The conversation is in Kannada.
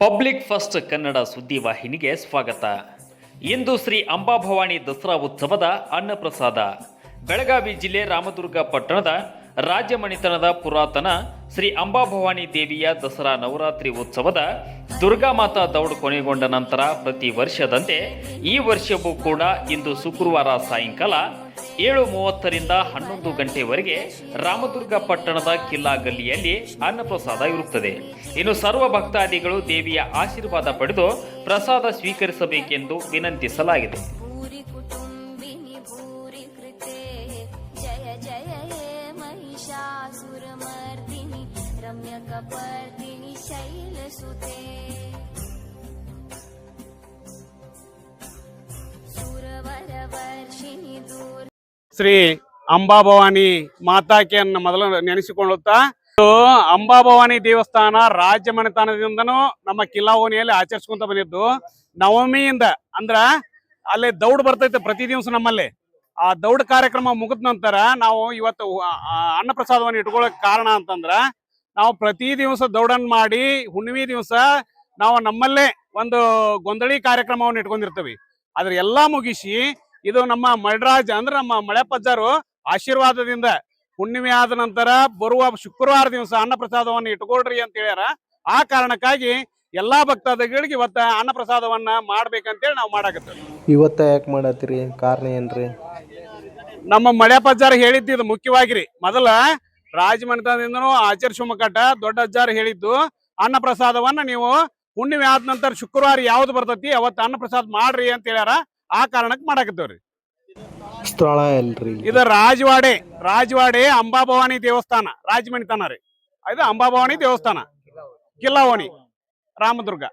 ಪಬ್ಲಿಕ್ ಫಸ್ಟ್ ಕನ್ನಡ ಸುದ್ದಿವಾಹಿನಿಗೆ ಸ್ವಾಗತ. ಇಂದು ಶ್ರೀ ಅಂಬಾಭವಾನಿ ದಸರಾ ಉತ್ಸವದ ಅನ್ನಪ್ರಸಾದ. ಬೆಳಗಾವಿ ಜಿಲ್ಲೆ ರಾಮದುರ್ಗ ಪಟ್ಟಣದ ರಾಜ್ಯ ಮಣಿತನದ ಪುರಾತನ ಶ್ರೀ ಅಂಬಾಭವಾನಿ ದೇವಿಯ ದಸರಾ ನವರಾತ್ರಿ ಉತ್ಸವದ ದುರ್ಗಾಮಾತಾ ದೌಡ್ ಕೊನೆಗೊಂಡ ನಂತರ ಪ್ರತಿ ವರ್ಷದಂತೆ ಈ ವರ್ಷವೂ ಕೂಡ ಇಂದು ಶುಕ್ರವಾರ ಸಾಯಂಕಾಲ ಏಳು ಮೂವತ್ತರಿಂದ ಹನ್ನೊಂದು ಗಂಟೆವರೆಗೆ ರಾಮದುರ್ಗ ಪಟ್ಟಣದ ಕಿಲ್ಲಾ ಗಲ್ಲಿಯಲ್ಲಿ ಅನ್ನಪ್ರಸಾದ ಇರುತ್ತದೆ ಇನ್ನು ಸರ್ವ ಭಕ್ತಾದಿಗಳು ದೇವಿಯ ಆಶೀರ್ವಾದ ಪಡೆದು ಪ್ರಸಾದ ಸ್ವೀಕರಿಸಬೇಕೆಂದು ವಿನಂತಿಸಲಾಗಿದೆ भूरि कुटुम्बिनि ಶ್ರೀ ಅಂಬಾಭವಾನಿ ಮಾತಾಕಿಯನ್ನ ಮೊದಲು ನೆನೆಸಿಕೊಳ್ಳುತ್ತಾ. ಅಂಬಾಭವಾನಿ ದೇವಸ್ಥಾನ ರಾಜ್ಯ ಮನೆತನದಿಂದನೂ ನಮ್ಮ ಕಿಲ್ಲಾ ಓಣಿಯಲ್ಲಿ ಆಚರಿಸ್ಕೊಂತ ಬಂದಿದ್ದು. ನವಮಿಯಿಂದ ಅಂದ್ರ ಅಲ್ಲಿ ದೌಡ್ ಬರ್ತೈತೆ ಪ್ರತಿ ದಿವಸ ನಮ್ಮಲ್ಲಿ. ಆ ದೌಡ್ ಕಾರ್ಯಕ್ರಮ ಮುಗಿದ ನಂತರ ನಾವು ಇವತ್ತು ಅನ್ನಪ್ರಸಾದವನ್ನ ಇಟ್ಕೊಳ್ಳೋಕೆ ಕಾರಣ ಅಂತಂದ್ರ ನಾವು ಪ್ರತಿ ದಿವಸ ದೌಡನ್ ಮಾಡಿ ಹುಣ್ಣಿಮೆ ದಿವಸ ನಾವು ನಮ್ಮಲ್ಲೇ ಒಂದು ಗೊಂದಳಿ ಕಾರ್ಯಕ್ರಮವನ್ನು ಇಟ್ಕೊಂಡಿರ್ತೀವಿ. ಅದ್ರ ಎಲ್ಲಾ ಮುಗಿಸಿ ಇದು ನಮ್ಮ ಮಳರಾಜ್ ಅಂದ್ರೆ ನಮ್ಮ ಮಳೆಪಜ್ಜರು ಆಶೀರ್ವಾದದಿಂದ ಹುಣ್ಣಿಮೆ ಆದ ನಂತರ ಬರುವ ಶುಕ್ರವಾರ ದಿವಸ ಅನ್ನಪ್ರಸಾದವನ್ನು ಇಟ್ಕೊಳ್ರಿ ಅಂತ ಹೇಳ್ಯಾರ. ಆ ಕಾರಣಕ್ಕಾಗಿ ಎಲ್ಲಾ ಭಕ್ತಾದಿಗಳಿಗೆ ಇವತ್ತ ಅನ್ನಪ್ರಸಾದವನ್ನ ಮಾಡ್ಬೇಕಂತೇಳಿ ನಾವು ಮಾಡಾಕತ್ತೇವೆ. ಇವತ್ತ ಯಾಕೆ ಮಾಡತ್ತೀರಿ? ಕಾರಣ ಏನ್ರಿ? ನಮ್ಮ ಮಳೆಪಜ್ಜಾರ ಹೇಳಿದ್ದು ಇದು ಮುಖ್ಯವಾಗಿರಿ. ಮೊದಲ ರಾಜಮನೆತನದಿಂದನೂ ಆಚಾರ್ಯ ಶಿವಮೊಗ್ಗಟ ದೊಡ್ಡ ಅಜ್ಜಾರ್ ಹೇಳಿದ್ದು ಅನ್ನಪ್ರಸಾದವನ್ನ ನೀವು ಹುಣ್ಣಿಮೆ ಆದ ನಂತರ ಶುಕ್ರವಾರ ಯಾವ್ದು ಬರ್ತೈತಿ ಅವತ್ತು ಅನ್ನಪ್ರಸಾದ ಮಾಡ್ರಿ ಅಂತ ಹೇಳ್ಯಾರ. ಆ ಕಾರಣಕ್ಕೆ ಮಾಡಾಕತ್ತೇವ್ರಿ. ಸ್ಥಳ ಎಲ್ರಿ? ಇದು ರಾಜವಾಡೆ ರಾಜವಾಡೆ ಅಂಬಾಭವಾನಿ ದೇವಸ್ಥಾನ ರಾಜಮಣಿತನ ರೀ. ಇದು ಅಂಬಾಭವಾನಿ ದೇವಸ್ಥಾನ ಕಿಲ್ಲಾವಣಿ ರಾಮದುರ್ಗ.